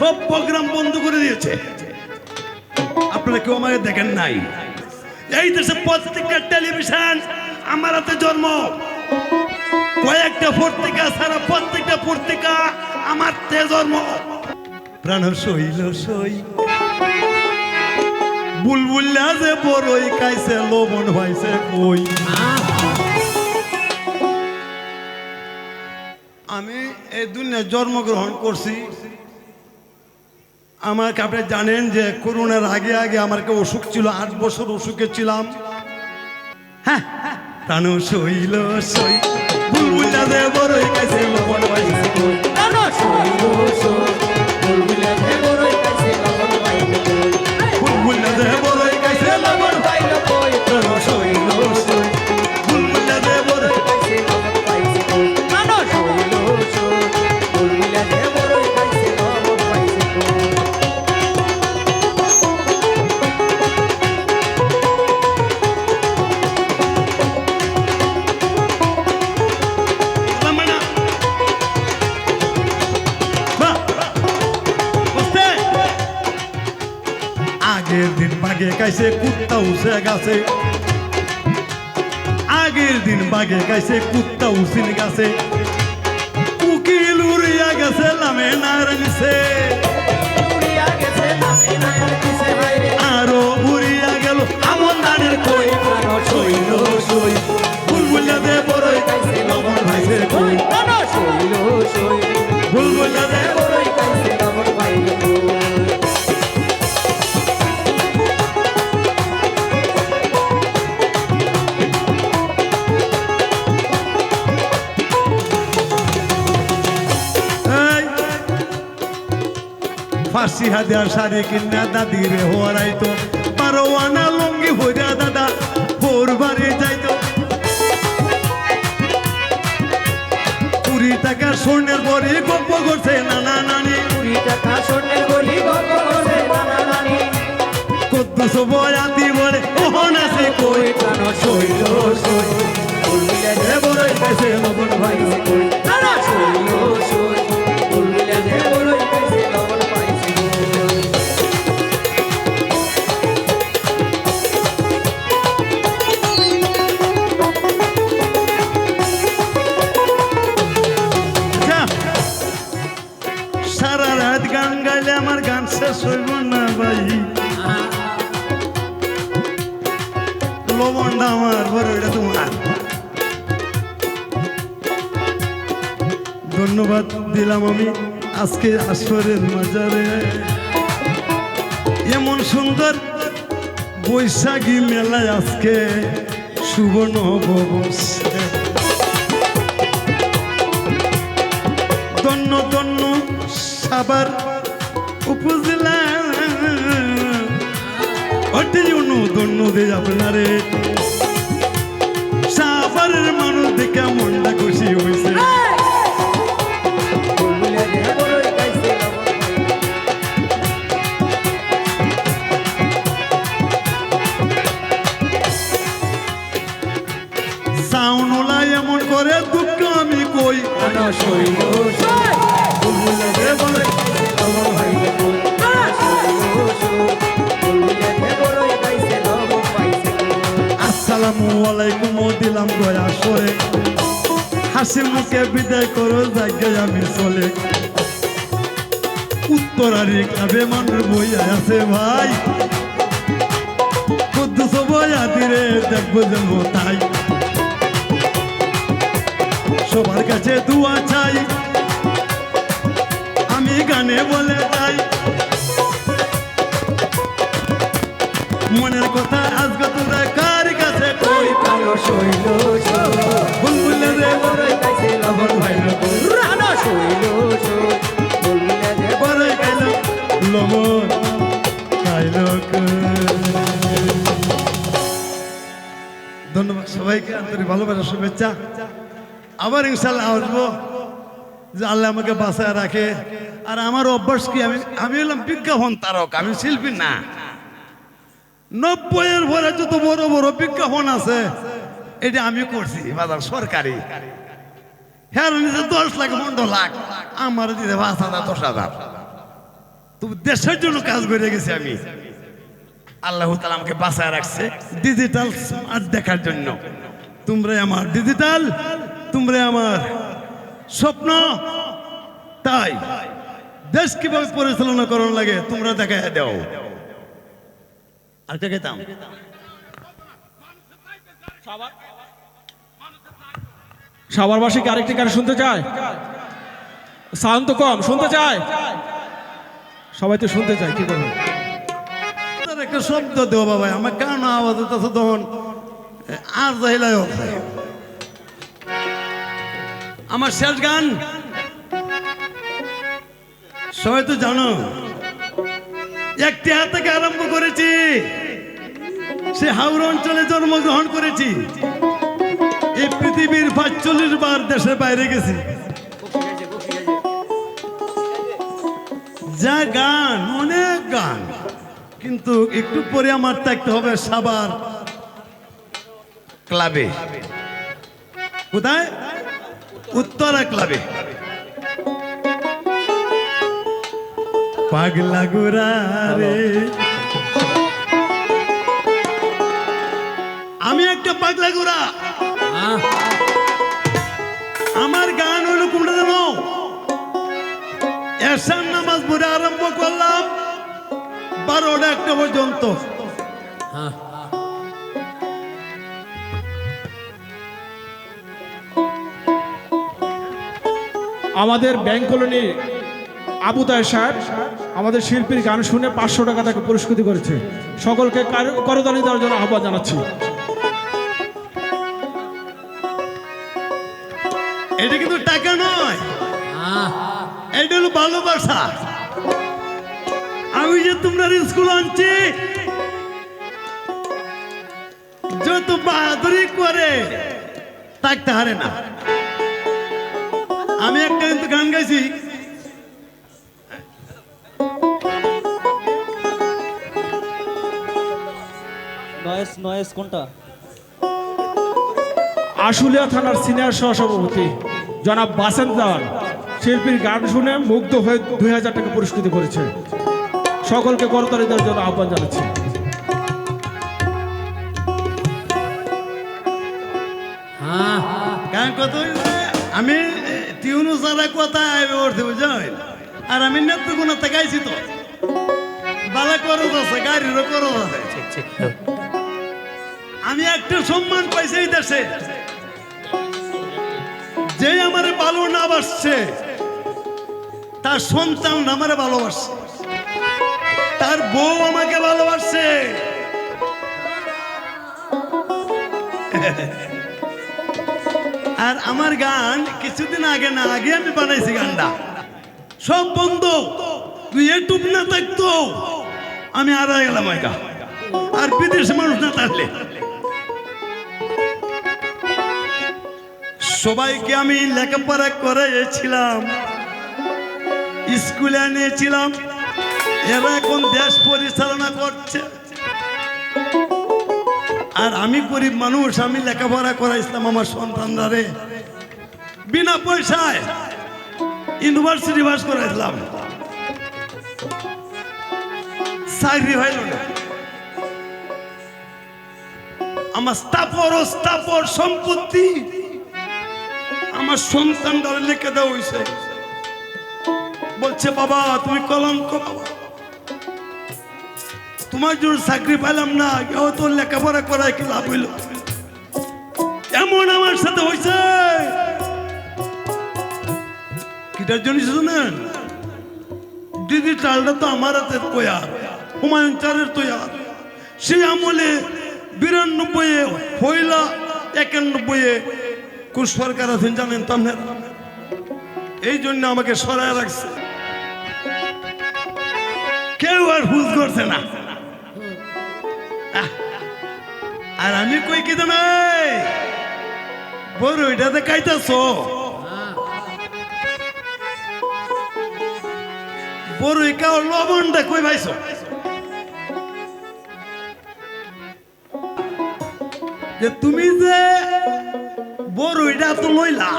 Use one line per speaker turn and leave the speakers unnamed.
সব প্রোগ্রাম বন্ধ করে দিয়েছে। আপনারা কেউ আমাকে দেখেন নাই। এই দেশে প্রত্যেকটা টেলিভিশন, আমার হাতে জন্ম। কয়েকটা পত্রিকা, সারা প্রত্যেকটা পত্রিকা আমার তে জন্ম। প্রাণ সইল, সই। বুলবুল্লা যে বড়ই, কাইছে, লবণ হয়েছে কই। আমি এই দুনিয়ায় জন্মগ্রহণ করছি। আমার আপনি জানেন যে করোনার আগে আগে আমার কে অসুখ ছিল, আট বছর অসুখে ছিলাম। হ্যাঁ প্রাণ সই বুলবুল্লা যে বড়ই কাইছে কুত্তা উসে গাছে আগের দিন বাগে কাইছে কুত্তা উসিন গাছে উকিল উড়িয়া গেছে লামে নারায়ণছে আরও উড়িয়া গেল আমন দানের কই? বড়ই লবণ কই? ফার্সি হাজার শাড়ি কিনা দাদি রে হরাইতো বারো আনা লঙ্গি হইরা দাদা ভোর বাড়ি যাইতো। কুড়ি টাকা স্বর্ণের বড়ি গপ্প করছে নানা নানি। কদ্দুস বয়াতি বলে ওহন আছে কই? সইল সই না ভাই। আমার বড় এটা তোমার। ধন্যবাদ দিলাম আমি আজকে আসরের মাজারে। এমন সুন্দর বৈশাখী মেলায় আজকে সুবর্ণ বসে। দন্য দন্য সাবার উপজেলা। অটি অনু দন্য আপনারে। সাবারের মানুষ দেখে মনটা খুশি হয়েছে। এমন করে দুঃখ আমি কই? এ বলে, আসসালামু মুখে বিদায় করো আমি চলে উত্তরারি কাবে মানুষ বইয়া আছে ভাই। বইয়া দিরে দেখব যেন তাই। সবার কাছে দুয়া চাই। গানে বলে তাই। মনের কথা আজকে তোরা কার কাছে কই বুলবুলে রে আমার ভাই বড়ই খাইল লবণ খাইল ধন্যবাদ সবাইকে আন্তরিক ভালোবাসা শুভেচ্ছা। আবার ইনশাল্লাহ আসব। যে আল্লাহ আমাকে বাসায় রাখে। আর আমার অভ্যাস কি? আমি আমি হলাম বিজ্ঞাপন তারক, আমি শিল্পী না। নব্বইয়ের পরে যত বড় বড় বিজ্ঞাপন আছে, এটা আমি করছি, বাজার সরকারি। হ্যাঁ নিচে দশ লাখ, পনেরো লাখ, আমার দিতে পাঁচ হাজার, দশ হাজার। তো দেশের জন্য কাজ করে গেছি আমি। আল্লাহ তালা আমাকে বাঁচায় রাখছে ডিজিটাল স্মার্ট দেখার জন্য। তোমরা আমার ডিজিটাল তোমরা আমার স্বপ্ন? তাই। দেশ কীভাবে পরিচালনা করার লাগে তোমরা দেখা দাও। আর কে খেতাম
সাভারবাসী কি আরেকটি গান শুনতে চায়? সাউন্ড তো কম শুনতে চায়? সবাই তো শুনতে চায় কি করবে?
একটা শব্দ দেও বাবা আমার কান আওয়াজ তখন। আর যাইলাই আমার শেষ গান। সবাই তো জানো, একটি হাত থেকে আরম্ভ করেছি, সে হাওড়া অঞ্চলে জন্মগ্রহণ করেছি। এই পৃথিবীর পাঁচচল্লিশ বার দেশের বাইরে গেছি। যা গান, অনেক গান, কিন্তু একটু পরে আমার থাকতে হবে সাবার ক্লাবে। কোথায়? উত্তরা ক্লাবে। পাগলা গোরা রে। আমি একটা পাগলা গোরা আমার গান হইল কোনটা জানো? এসার নামাজ পড়ে আরম্ভ করলাম বারোটা একটা পর্যন্ত।
আমাদের ব্যাংক কলোনি আবু তায় সাহেব আমাদের শিল্পীর গান শুনে পাঁচশো টাকা তাকে পুরস্কৃত করেছে। সকলকে কার- করতালি দেওয়ার জন্য আহ্বান জানাচ্ছি।
এটা কিন্তু টাকা নয়। এটা হলো ভালোবাসা। আমি যে তোমরা স্কুল আনছি, যত বাহাদুরি করে থাকতে হারে না। আমি একটা কিন্তু গান গাইছি।
নয়েস নয়েস কোনটা?
আশুলিয়া থানার সিনিয়র সহসভাপতি জনাব বাসেন দেওয়ান শিল্পীর গান শুনে মুগ্ধ হয়ে দুই হাজার টাকা পুরস্কৃত করেছে। সকলকে করতালি দেওয়ার জন্য আহ্বান জানাচ্ছি।
গান কত আমি কথা আর আমি আইছি তো। বালা আছে আছে। আমি একটা সম্মান পাইছি এই দেশে। যে আমার ভালো না বাসছে, তার সন্তান আমারে ভালোবাসছে। তার বউ আমাকে ভালোবাসছে। আর আমার গান কিছুদিন আগে না, আগে আমি বানাইছি গানটা। সব বন্ধ। তুই ইউটিউব না থাকতো। আমি আর গেলাম এটা আর বিদেশে মানুষ না থাকলে। সবাইকে আমি লেখাপড়া করাইছিলাম স্কুলে আনিয়েছিলাম এরা এখন দেশ পরিচালনা করছে। আর আমি গরিব মানুষ, আমি লেখাপড়া করাইছিলাম আমার সন্তানরা রে। বিনা পয়সায় ইউনিভার্সিটি পাস করাইছিলাম চাকরি হইল না। আমার স্থাপর স্থাপর সম্পত্তি আমার সন্তানরা লিখে দেওয়া হয়েছে বলছে, বাবা, তুমি কলঙ্ক বাবা। তোমার জন্য চাকরি পাইলাম না, কেউ তো লেখাপড়া করায় কি লাভ হইল? এমন আমার সাথে হয়েছে কিটার জন্য শুনেন? ডিজিটালটা তো আমার হাতে তৈয়ার, হুমায়ুন চারের তৈয়ার। সেই আমলে বিরানব্বই পয়লা একানব্বই কোন সরকার আছেন জানেন তো এই জন্য আমাকে সরায় রাখছে। কেউ আর হুজ করছে না। আর আমি কই কি জানো? বড় এটাতে কাইতাছ বড় কাও লবণটা কই ভাইছ যে তুমি যে বড় এটা তো লইলা।